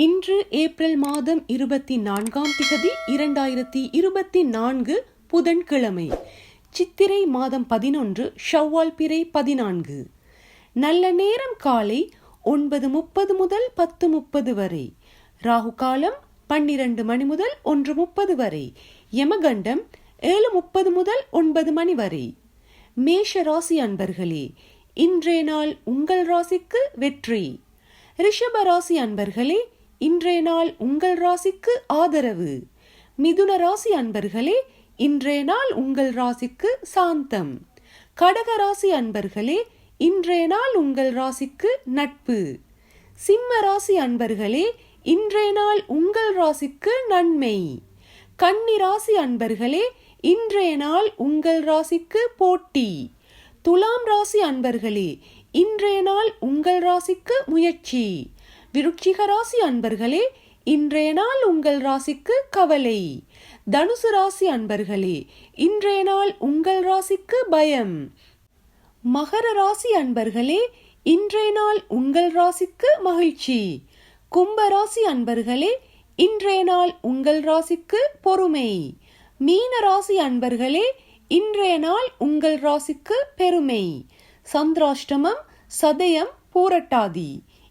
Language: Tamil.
இன்று ஏப்ரல் மாதம் இருபத்தி நான்காம் திகதி இரண்டாயிரத்தி இருபத்தி நான்கு புதன்கிழமை. சித்திரை மாதம் பதினொன்று ஷவ்வால் பிறை பதினான்கு. நல்ல நேரம் காலை ஒன்பது முப்பது முதல் பத்து முப்பது வரை. ராகு காலம் பன்னிரண்டு மணி முதல் ஒன்று முப்பது வரை. யமகண்டம் ஏழு முப்பது முதல் ஒன்பது மணி வரை. மேஷ ராசி அன்பர்களே இன்றைய நாள் உங்கள் ராசிக்கு வெற்றி. ரிஷப ராசி அன்பர்களே இன்றைய நாள் உங்கள் ராசிக்கு ஆதரவு. மிதுன ராசி அன்பர்களே இன்றைய நாள் உங்கள் ராசிக்கு சாந்தம். கடக ராசி அன்பர்களே இன்றைய நாள் உங்கள் ராசிக்கு நட்பு. சிம்ம ராசி அன்பர்களே இன்றைய நாள் உங்கள் ராசிக்கு நன்மை. கன்னி ராசி அன்பர்களே இன்றைய நாள் உங்கள் ராசிக்கு போட்டி. துலாம் ராசி அன்பர்களே இன்றைய நாள் உங்கள் ராசிக்கு முயற்சி. விருட்சிக ராசி அன்பர்களே இன்றைய நாள் உங்கள் ராசிக்கு கவலை. தனுசு ராசி அன்பர்களே இன்றைய நாள் உங்கள் ராசிக்கு பயம். மகர ராசி அன்பர்களே இன்றைய நாள் உங்கள் ராசிக்கு மகிழ்ச்சி. கும்ப ராசி அன்பர்களே இன்றைய நாள் உங்கள் ராசிக்கு பொறுமை. மீன ராசி அன்பர்களே இன்றைய நாள் உங்கள் ராசிக்கு பெருமை. சந்திராஷ்டமம் சதயம் பூரட்டாதி.